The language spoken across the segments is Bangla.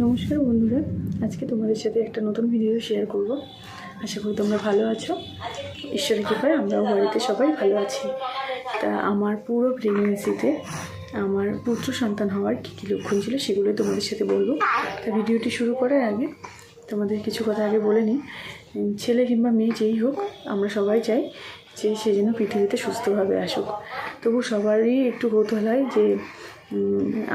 নমস্কার বন্ধুরা, আজকে তোমাদের সাথে একটা নতুন ভিডিও শেয়ার করব। আশা করি তোমরা ভালো আছো। ঈশ্বরের কৃপায় আমরাও বাড়িতে সবাই ভালো আছি। তা আমার পুরো প্রেগনেন্সিতে আমার পুত্র সন্তান হওয়ার কী কী লক্ষণ ছিল সেগুলো তোমাদের সাথে বলব। তা ভিডিওটি শুরু করার আগে তোমাদের কিছু কথা আগে বলে নিই। ছেলে কিংবা মেয়ে যেই হোক, আমরা সবাই চাই যে সে যেন পৃথিবীতে সুস্থভাবে আসুক। তবু সবারই একটু কৌতূহল হয় যে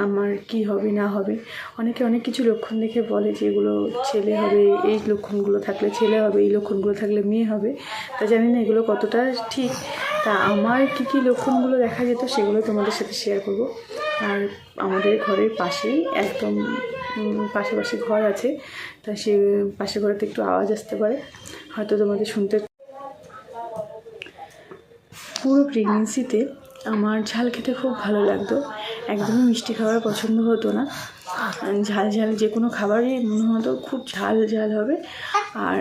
আমার কি হবে, না হবে। অনেকে অনেক কিছু লক্ষণ দেখে বলে যে এগুলো ছেলে হবে, এই লক্ষণগুলো থাকলে ছেলে হবে, এই লক্ষণগুলো থাকলে মেয়ে হবে। তা জানি না এগুলো কতটা ঠিক। তা আমার কি কি লক্ষণগুলো দেখা যেত সেগুলো তোমাদের সাথে শেয়ার করব। আর আমাদের ঘরের পাশেই একদম পাশাপাশি ঘর আছে। তা সে পাশের ঘরেতে একটু আওয়াজ আসতে পারে। হয়তো তোমাদের শুনতে পুরো প্রেগনেন্সিতে আমার ঝাল খেতে খুব ভালো লাগতো। একদমই মিষ্টি খাবার পছন্দ হতো না। ঝাল ঝাল যে কোনো খাবারই মনে হতো খুব ঝাল ঝাল হবে। আর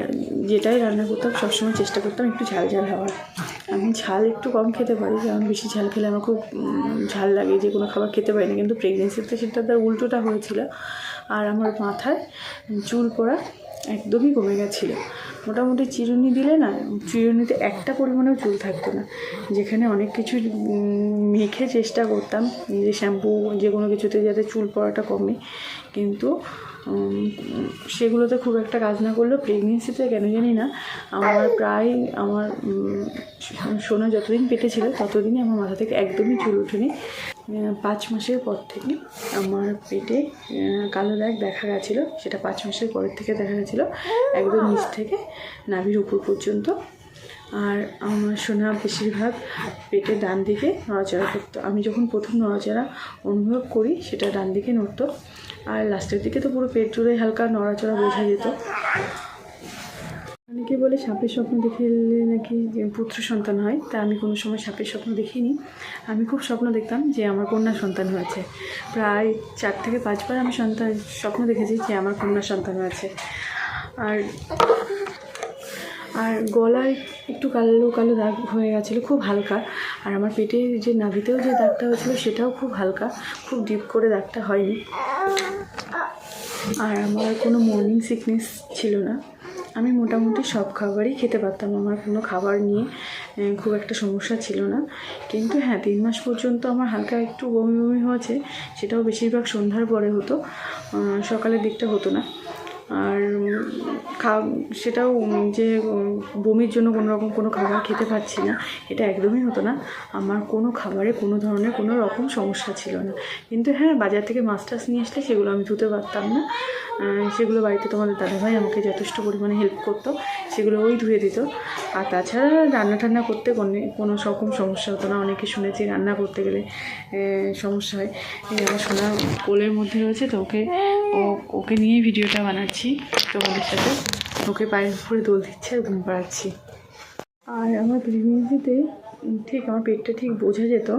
যেটাই রান্না করতাম, সবসময় চেষ্টা করতাম একটু ঝাল ঝাল হওয়ার। আমি ঝাল একটু কম খেতে পারি, কারণ বেশি ঝাল খেলে আমার খুব ঝাল লাগে, যে কোনো খাবার খেতে পারি না। কিন্তু প্রেগনেন্সিতে সেটা তার উল্টোটা হয়েছিল। আর আমার মাথায় চুল পড়া একদমই কমে গেছিল। মোটামুটি চিরুনি দিলে না, চিরুনিতে একটা পরিমাণেও চুল থাকতো না। যেখানে অনেক কিছু মেখে চেষ্টা করতাম যে শ্যাম্পু, যে কোনো কিছুতে যাতে চুল পড়াটা কমে। কিন্তু সেগুলোতে খুব একটা কাজ না করলেও প্রেগনেন্সিতে কেন জানি না, আমার প্রায় আমার সোনা যতদিন পেটে ছিল ততদিনই আমার মাথা থেকে একদমই চুল ওঠেনি। পাঁচ মাসের পর থেকে আমার পেটে কালো দাগ দেখা গেছিল, সেটা পাঁচ মাসের পরের থেকে দেখা গেছিল, একদম নিচ থেকে নাভির উপর পর্যন্ত। আর আমার সোনা বেশিরভাগ পেটে ডান দিকে নড়াচড়া করতো। আমি যখন প্রথম নড়াচড়া অনুভব করি, সেটা ডান দিকে নড়তো। আর লাস্টের দিকে তো পুরো পেট জুড়ে হালকা নড়াচড়া বোঝা যেত। অনেকে বলে সাপের স্বপ্ন দেখলে নাকি পুত্র সন্তান হয়, তা আমি কোনো সময় সাপের স্বপ্ন দেখিনি। আমি খুব স্বপ্ন দেখতাম যে আমার কন্যা সন্তান হয়েছে। প্রায় চার থেকে পাঁচবার আমি সন্তান স্বপ্ন দেখেছি যে আমার কন্যা সন্তান হয়েছে। আর আর গলায় একটু কালো কালো দাগ হয়ে গেছিল, খুব হালকা। আর আমার পেটে যে নাভিতেও যে দাগটা হয়েছিল সেটাও খুব হালকা, খুব ডিপ করে দাগটা হয়নি। আর আমার কোনো মর্নিং সিকনেস ছিল না। আমি মোটামুটি সব খাবারই খেতে পারতাম, আমার কোনো খাবার নিয়ে খুব একটা সমস্যা ছিল না। কিন্তু হ্যাঁ তিন মাস পর্যন্ত আমার হালকা একটু বমি বমি হয়েছে, সেটাও বেশিরভাগ সন্ধ্যার পরে হতো সকালের দিকটা হতো না। আর খা সেটাও যে বমির জন্য কোনো রকম কোনো খাবার খেতে পারছি না, এটা একদমই হতো না। আমার কোনো খাবারে কোনো ধরনের কোনো রকম সমস্যা ছিল না। কিন্তু হ্যাঁ বাজার থেকে মাছ টাছ নিয়ে আসলে সেগুলো আমি ধুতে পারতাম না। সেগুলো বাড়িতে তোমাদের দাদাভাই আমাকে যথেষ্ট পরিমাণে হেল্প করতো, সেগুলো ওই ধুয়ে দিত। আর তাছাড়া রান্না টান্না করতে কোনো কোনো রকম সমস্যা হতো না। অনেকে শুনেছি রান্না করতে গেলে সমস্যা হয়। আমার সোনার কোলের মধ্যে রয়েছে, তো ওকে ওকে নিয়েই ভিডিওটা বানাচ্ছি। তোমাদের সাথে। ওকে পায়ের উপরে দোল দিচ্ছে আর ঘুম পাড়াচ্ছি। আর আমার প্রেগনেন্সিতে ঠিক আমার পেটটা ঠিক বোঝা যেত,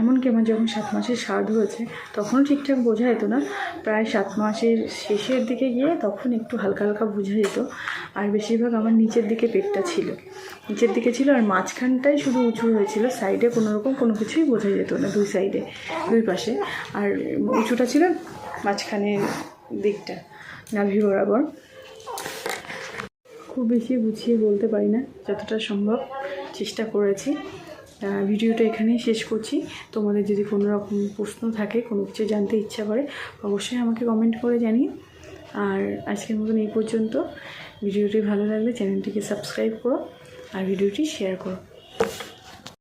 এমনকি আমার যখন সাত মাসের স্বাদ হয়েছে তখনও ঠিকঠাক বোঝা যেত না। প্রায় সাত মাসের শেষের দিকে গিয়ে তখন একটু হালকা হালকা বোঝা যেত, আর বেশিরভাগ আমার নিচের দিকে পেটটা ছিল। নিচের দিকে ছিল আর মাঝখানটাই শুধু উঁচু হয়েছিল, সাইডে কোনো রকম কোনো কিছুই বোঝা যেত না দুই সাইডে, দুই পাশে। আর উঁচুটা ছিল মাঝখানের দিকটা। নাভি বরাবর খুব বেশি গুছিয়ে বলতে পারি না, যতটা সম্ভব চেষ্টা করেছি। ভিডিওটা এখানেই শেষ করছি। তোমাদের যদি কোনো রকম প্রশ্ন থাকে, কোনো কিছু জানতে ইচ্ছা করে, অবশ্যই আমাকে কমেন্ট করে জানিয়ে আর আজকের মতন এই পর্যন্ত। ভিডিওটি ভালো লাগলে চ্যানেলটিকে সাবস্ক্রাইব করো আর ভিডিওটি শেয়ার করো।